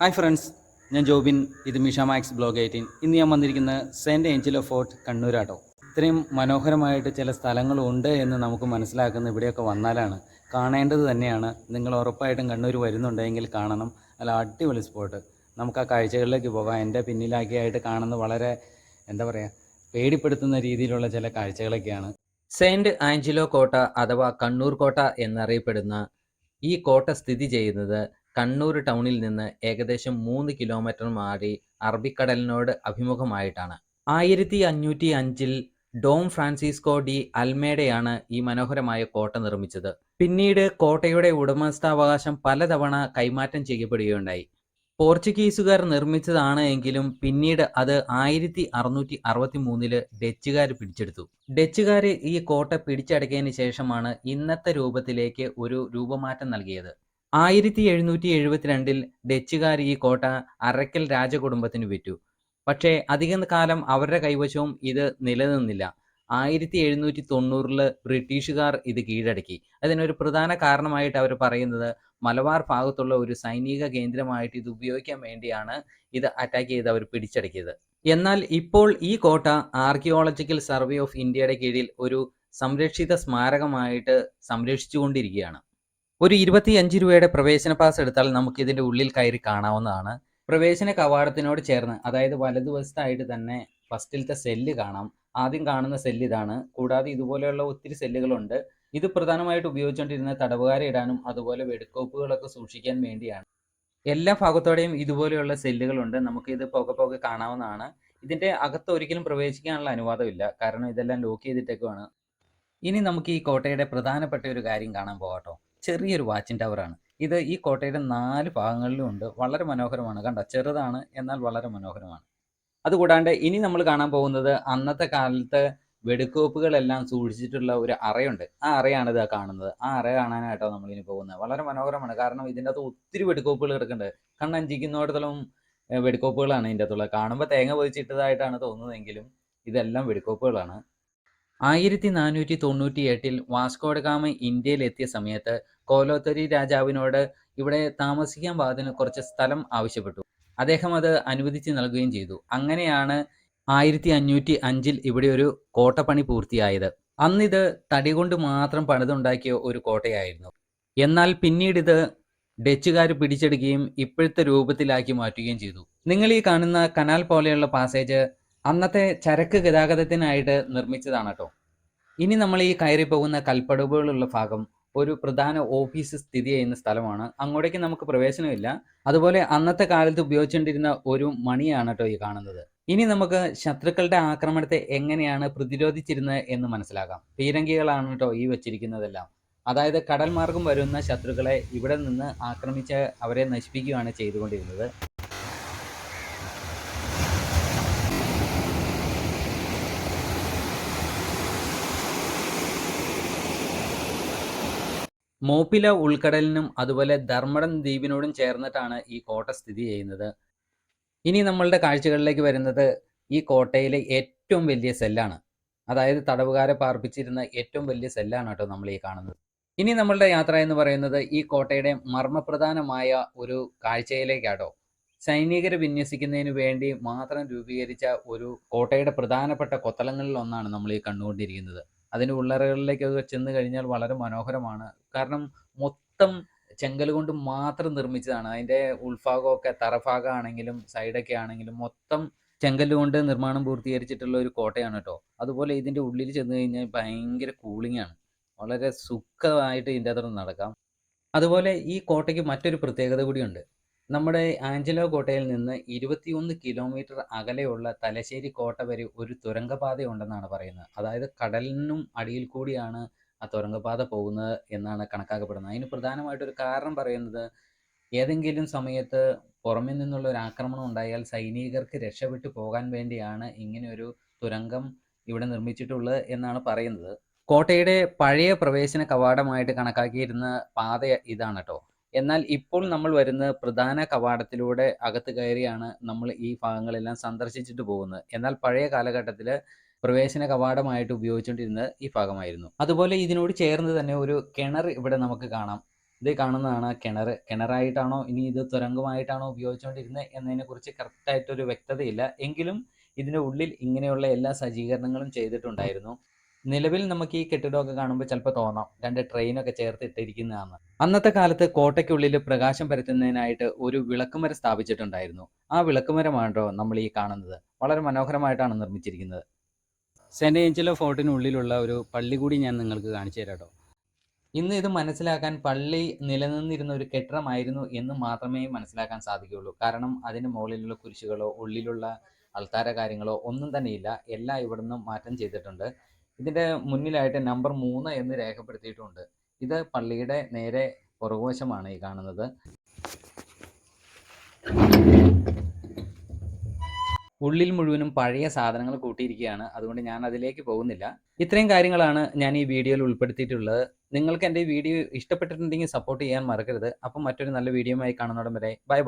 Hi friends ഞാൻ ജോബിൻ. ഇത് Misha max blog eighteen. ഇന്ന് ഞാൻ വന്നിരിക്കുന്ന സെന്റ് ഏഞ്ചലോ ഫോർട്ട് കണ്ണൂരാട്ടോ. ഇത്രയും മനോഹരമായിട്ട് ചില സ്ഥലങ്ങളുണ്ട് എന്ന് നമുക്ക് മനസ്സിലാക്കുന്ന ഇവിടെയൊക്കെ വന്നാലാണ് കാണേണ്ടത് തന്നെയാണ്. നിങ്ങൾ ഉറപ്പായിട്ടും കണ്ണൂർ വരുന്നുണ്ടെങ്കിൽ കാണണം. അല്ല അടിപൊളി സ്പോട്ട് നമുക്ക് ആ കാഴ്ചകളിലേക്ക് പോകാം. എന്റെ പിന്നിലാക്കിയായിട്ട് കാണുന്നത് വളരെ എന്താ പറയുക പേടിപ്പെടുത്തുന്ന രീതിയിലുള്ള ചില കാഴ്ചകളൊക്കെയാണ്. സെയിന്റ് ആഞ്ചലോ കോട്ട അഥവാ കണ്ണൂർ കോട്ട എന്നറിയപ്പെടുന്ന ഈ കോട്ട സ്ഥിതി ചെയ്യുന്നത് കണ്ണൂർ ടൗണിൽ നിന്ന് ഏകദേശം മൂന്ന് കിലോമീറ്റർ മാറി അറബിക്കടലിനോട് അഭിമുഖമായിട്ടാണ്. ആയിരത്തി അഞ്ഞൂറ്റി അഞ്ചിൽ ഡോം ഫ്രാൻസിസ്കോ ഡി അൽമേഡയാണ് ഈ മനോഹരമായ കോട്ട നിർമ്മിച്ചത്. പിന്നീട് കോട്ടയുടെ ഉടമസ്ഥാവകാശം പലതവണ കൈമാറ്റം ചെയ്യപ്പെടുകയുണ്ടായി. പോർച്ചുഗീസുകാർ നിർമ്മിച്ചതാണ് എങ്കിലും പിന്നീട് അത് ആയിരത്തി അറുന്നൂറ്റി അറുപത്തി മൂന്നിൽ ഡച്ചുകാർ പിടിച്ചെടുത്തു. ഡച്ചുകാർ ഈ കോട്ട പിടിച്ചടക്കിയതിന് ശേഷമാണ് ഇന്നത്തെ രൂപത്തിലേക്ക് ഒരു രൂപമാറ്റം നൽകിയത്. ആയിരത്തി എഴുന്നൂറ്റി എഴുപത്തിരണ്ടിൽ ഡച്ചുകാർ ഈ കോട്ട അറക്കൽ രാജകുടുംബത്തിന് വിറ്റു. പക്ഷേ അധികം കാലം അവരുടെ കൈവശവും ഇത് നിലനിന്നില്ല. ആയിരത്തി എഴുന്നൂറ്റി തൊണ്ണൂറിൽ ബ്രിട്ടീഷുകാർ ഇത് കീഴടക്കി. അതിനൊരു പ്രധാന കാരണമായിട്ട് അവർ പറയുന്നത് മലബാർ ഭാഗത്തുള്ള ഒരു സൈനിക കേന്ദ്രമായിട്ട് ഇത് ഉപയോഗിക്കാൻ വേണ്ടിയാണ് ഇത് അറ്റാക്ക് ചെയ്ത് അവർ പിടിച്ചടക്കിയത്. എന്നാൽ ഇപ്പോൾ ഈ കോട്ട ആർക്കിയോളജിക്കൽ സർവേ ഓഫ് ഇന്ത്യയുടെ കീഴിൽ ഒരു സംരക്ഷിത സ്മാരകമായിട്ട് സംരക്ഷിച്ചുകൊണ്ടിരിക്കുകയാണ്. ഒരു ഇരുപത്തിയഞ്ച് രൂപയുടെ പ്രവേശന പാസ് എടുത്താൽ നമുക്ക് ഇതിന്റെ ഉള്ളിൽ കയറി കാണാവുന്നതാണ്. പ്രവേശന കവാടത്തിനോട് ചേർന്ന് അതായത് വലതുവശത്തായിട്ട് തന്നെ ഫസ്റ്റിലത്തെ സെല്ല് കാണാം. ആദ്യം കാണുന്ന സെല്ല് ഇതാണ്. കൂടാതെ ഇതുപോലെയുള്ള ഒത്തിരി സെല്ലുകളുണ്ട് ഇത് പ്രധാനമായിട്ട് ഉപയോഗിച്ചുകൊണ്ടിരുന്ന തടവുകാരെ ഇടാനും അതുപോലെ വെടിക്കോപ്പുകളൊക്കെ സൂക്ഷിക്കാൻ വേണ്ടിയാണ്. എല്ലാ ഭാഗത്തോടെയും ഇതുപോലെയുള്ള സെല്ലുകളുണ്ട് നമുക്ക് ഇത് പോകെ പോകെ കാണാവുന്നതാണ്. ഇതിന്റെ അകത്ത് ഒരിക്കലും പ്രവേശിക്കാനുള്ള അനുവാദമില്ല. കാരണം ഇതെല്ലാം ലോക്ക് ചെയ്തിട്ടേക്കുവാണ്. ഇനി നമുക്ക് ഈ കോട്ടയുടെ പ്രധാനപ്പെട്ട ഒരു കാര്യം കാണാൻ പോകാട്ടോ. ചെറിയൊരു വാച്ചിൻ ടവറാണ്. ഇത് ഈ കോട്ടയുടെ നാല് ഭാഗങ്ങളിലും ഉണ്ട് വളരെ മനോഹരമാണ്. കണ്ട? ചെറുതാണ് എന്നാൽ വളരെ മനോഹരമാണ്. അതുകൂടാണ്ട് ഇനി നമ്മൾ കാണാൻ പോകുന്നത് അന്നത്തെ കാലത്ത് വെടിക്കോപ്പുകളെല്ലാം സൂക്ഷിച്ചിട്ടുള്ള ഒരു അറയുണ്ട്. ആ അറയാണ് ഇത് കാണുന്നത്. ആ അറ കാണാനായിട്ടോ നമ്മൾ ഇനി പോകുന്നത്. വളരെ മനോഹരമാണ്. കാരണം ഇതിന്റെ അകത്ത് ഒത്തിരി വെടിക്കോപ്പുകൾ കിടക്കുന്നുണ്ട്. കണ്ണഞ്ചിക്കുന്നിടത്തോളം വെടിക്കോപ്പുകളാണ് ഇതിന്റെ അകത്തുള്ളത് കാണുമ്പോൾ തേങ്ങ പൊതിച്ചിട്ടതായിട്ടാണ് തോന്നുന്നതെങ്കിലും ഇതെല്ലാം വെടിക്കോപ്പുകളാണ്. ആയിരത്തി നാനൂറ്റി തൊണ്ണൂറ്റി എട്ടിൽ വാസ്കോഡഗാമ ഇന്ത്യയിൽ എത്തിയ സമയത്ത് കോലോത്തരി രാജാവിനോട് ഇവിടെ താമസിക്കാൻ പാകത്തിന് കുറച്ച് സ്ഥലം ആവശ്യപ്പെട്ടു. അദ്ദേഹം അത് അനുവദിച്ച് നൽകുകയും ചെയ്തു. അങ്ങനെയാണ് ആയിരത്തി അഞ്ഞൂറ്റി അഞ്ചിൽ ഇവിടെ ഒരു കോട്ടപ്പണി പൂർത്തിയായത്. അന്നിത് തടി കൊണ്ട് മാത്രം പണിതുണ്ടാക്കിയ ഒരു കോട്ടയായിരുന്നു. എന്നാൽ പിന്നീട് ഇത് ഡച്ചുകാർ പിടിച്ചെടുക്കുകയും ഇപ്പോഴത്തെ രൂപത്തിലാക്കി മാറ്റുകയും ചെയ്തു. നിങ്ങൾ ഈ കാണുന്ന കനാൽ പോലെയുള്ള പാസേജ് അന്നത്തെ ചരക്ക് ഗതാഗതത്തിനായിട്ട് നിർമ്മിച്ചതാണ് കേട്ടോ ഇനി നമ്മൾ ഈ കയറി പോകുന്ന കൽപ്പടവുകളുള്ള ഭാഗം ഒരു പ്രധാന ഓഫീസ് സ്ഥിതി ചെയ്യുന്ന സ്ഥലമാണ്. അങ്ങോട്ടേക്ക് നമുക്ക് പ്രവേശനമില്ല അതുപോലെ അന്നത്തെ കാലത്ത് ഉപയോഗിച്ചുകൊണ്ടിരുന്ന ഒരു മണിയാണ് കേട്ടോ ഈ കാണുന്നത്. ഇനി നമുക്ക് ശത്രുക്കളുടെ ആക്രമണത്തെ എങ്ങനെയാണ് പ്രതിരോധിച്ചിരുന്നത് എന്ന് മനസ്സിലാക്കാം. പീരങ്കികളാണ് കേട്ടോ ഈ വെച്ചിരിക്കുന്നതെല്ലാം. അതായത് കടൽ മാർഗം വരുന്ന ശത്രുക്കളെ ഇവിടെ നിന്ന് ആക്രമിച്ച് അവരെ നശിപ്പിക്കുകയാണ് ചെയ്തുകൊണ്ടിരുന്നത്. മോപ്പില ഉൾക്കടലിനും അതുപോലെ ധർമ്മടം ദ്വീപിനോടും ചേർന്നിട്ടാണ് ഈ കോട്ട സ്ഥിതി ചെയ്യുന്നത്. ഇനി നമ്മളുടെ കാഴ്ചകളിലേക്ക് വരുന്നത് ഈ കോട്ടയിലെ ഏറ്റവും വലിയ സെല്ലാണ്. അതായത് തടവുകാരെ പാർപ്പിച്ചിരുന്ന ഏറ്റവും വലിയ സെല്ലാണ് കേട്ടോ നമ്മൾ ഈ കാണുന്നത്. ഇനി നമ്മളുടെ യാത്ര എന്ന് പറയുന്നത് ഈ കോട്ടയുടെ മർമ്മപ്രധാനമായ ഒരു കാഴ്ചയിലേക്കാട്ടോ. സൈനികരെ വിന്യസിക്കുന്നതിന് വേണ്ടി മാത്രം രൂപീകരിച്ച ഒരു കോട്ടയുടെ പ്രധാനപ്പെട്ട കൊത്തളങ്ങളിൽ ഒന്നാണ് നമ്മൾ ഈ കണ്ടുകൊണ്ടിരിക്കുന്നത്. അതിന്റെ ഉള്ളറകളിലേക്ക് അത് ചെന്ന് കഴിഞ്ഞാൽ വളരെ മനോഹരമാണ്. കാരണം മൊത്തം ചെങ്കൽ കൊണ്ട് മാത്രം നിർമ്മിച്ചതാണ്. അതിന്റെ ഉൾഭാഗമൊക്കെ തറഭാഗമാണെങ്കിലും സൈഡൊക്കെ ആണെങ്കിലും മൊത്തം ചെങ്കൽ കൊണ്ട് നിർമ്മാണം പൂർത്തീകരിച്ചിട്ടുള്ള ഒരു കോട്ടയാണ് കേട്ടോ. അതുപോലെ ഇതിന്റെ ഉള്ളിൽ ചെന്ന് കഴിഞ്ഞാൽ ഭയങ്കര കൂളിംഗ് ആണ്. വളരെ സുഖമായിട്ട് ഇതിന്റെ അകത്ത് നടക്കാം. അതുപോലെ ഈ കോട്ടയ്ക്ക് മറ്റൊരു പ്രത്യേകത കൂടിയുണ്ട്. നമ്മുടെ ആഞ്ചലോ കോട്ടയിൽ നിന്ന് ഇരുപത്തിയൊന്ന് കിലോമീറ്റർ അകലെയുള്ള തലശ്ശേരി കോട്ട വരെ ഒരു തുരങ്കപാത ഉണ്ടെന്നാണ് പറയുന്നത്. അതായത് കടലിനും അടിയിൽ കൂടിയാണ് ആ തുരങ്കപാത പോകുന്നത് എന്നാണ് കണക്കാക്കപ്പെടുന്നത്. അതിന് പ്രധാനമായിട്ടൊരു കാരണം പറയുന്നത് ഏതെങ്കിലും സമയത്ത് പുറമെ നിന്നുള്ള ഒരു ആക്രമണം ഉണ്ടായാൽ സൈനികർക്ക് രക്ഷപ്പെട്ടു പോകാൻ വേണ്ടിയാണ് ഇങ്ങനെ ഒരു തുരങ്കം ഇവിടെ നിർമ്മിച്ചിട്ടുള്ളത് എന്നാണ് പറയുന്നത്. കോട്ടയുടെ പഴയ പ്രവേശന കവാടമായിട്ട് കണക്കാക്കിയിരുന്ന പാത ഇതാണ് കേട്ടോ എന്നാൽ ഇപ്പോൾ നമ്മൾ വരുന്ന പ്രധാന കവാടത്തിലൂടെ അകത്ത് കയറിയാണ് നമ്മൾ ഈ ഭാഗങ്ങളെല്ലാം സന്ദർശിച്ചിട്ട് പോകുന്നത്. എന്നാൽ പഴയ കാലഘട്ടത്തിൽ പ്രവേശന കവാടമായിട്ട് ഉപയോഗിച്ചുകൊണ്ടിരുന്നത് ഈ ഭാഗമായിരുന്നു. അതുപോലെ ഇതിനോട് ചേർന്ന് തന്നെ ഒരു കിണർ ഇവിടെ നമുക്ക് കാണാം. ഇത് കാണുന്നതാണ് കിണർ. കിണറായിട്ടാണോ ഇനി ഇത് തുരങ്കമായിട്ടാണോ ഉപയോഗിച്ചുകൊണ്ടിരുന്നത് എന്നതിനെക്കുറിച്ച് കറക്റ്റായിട്ടൊരു വ്യക്തതയില്ല. എങ്കിലും ഇതിന്റെ ഉള്ളിൽ ഇങ്ങനെയുള്ള എല്ലാ സജ്ജീകരണങ്ങളും ചെയ്തിട്ടുണ്ടായിരുന്നു. നിലവിൽ നമുക്ക് ഈ കെട്ടിടമൊക്കെ കാണുമ്പോൾ ചിലപ്പോൾ തോന്നാം. രണ്ട് ട്രെയിനൊക്കെ ചേർത്ത് ഇട്ടിരിക്കുന്നതാണ് അന്നത്തെ കാലത്ത് കോട്ടയ്ക്കുള്ളിൽ പ്രകാശം പരത്തുന്നതിനായിട്ട് ഒരു വിളക്കുമരം സ്ഥാപിച്ചിട്ടുണ്ടായിരുന്നു. ആ വിളക്കുമരമാണോ നമ്മൾ ഈ കാണുന്നത്. വളരെ മനോഹരമായിട്ടാണ് നിർമ്മിച്ചിരിക്കുന്നത്. സെന്റ് ഏഞ്ചലോ ഫോർട്ടിനുള്ളിലുള്ള ഒരു പള്ളി കൂടി ഞാൻ നിങ്ങൾക്ക് കാണിച്ചു തരാം കേട്ടോ. ഇന്ന് ഇത് മനസ്സിലാക്കാൻ പള്ളി നിലനിന്നിരുന്ന ഒരു കെട്ടിടമായിരുന്നു എന്ന് മാത്രമേ മനസ്സിലാക്കാൻ സാധിക്കുകയുള്ളൂ. കാരണം അതിന് മുകളിലുള്ള കുരിശുകളോ ഉള്ളിലുള്ള അൾത്താര കാര്യങ്ങളോ ഒന്നും തന്നെയില്ല. എല്ലാം ഇവിടുന്ന് മാറ്റം ചെയ്തിട്ടുണ്ട്. ഇതിന്റെ മുന്നിലായിട്ട് നമ്പർ മൂന്ന് എന്ന് രേഖപ്പെടുത്തിയിട്ടുണ്ട്. ഇത് പള്ളിയുടെ നേരെ പുറകുവശമാണ് ഈ കാണുന്നത്. ഉള്ളിൽ മുഴുവനും പഴയ സാധനങ്ങൾ കൂട്ടിയിരിക്കുകയാണ്. അതുകൊണ്ട് ഞാൻ അതിലേക്ക് പോകുന്നില്ല. ഇത്രയും കാര്യങ്ങളാണ് ഞാൻ ഈ വീഡിയോയിൽ ഉൾപ്പെടുത്തിയിട്ടുള്ളത്. നിങ്ങൾക്ക് എന്റെ വീഡിയോ ഇഷ്ടപ്പെട്ടിട്ടുണ്ടെങ്കിൽ സപ്പോർട്ട് ചെയ്യാൻ മറക്കരുത്. അപ്പം മറ്റൊരു നല്ല വീഡിയോയുമായി കാണുന്നോടം വരെ ബൈ.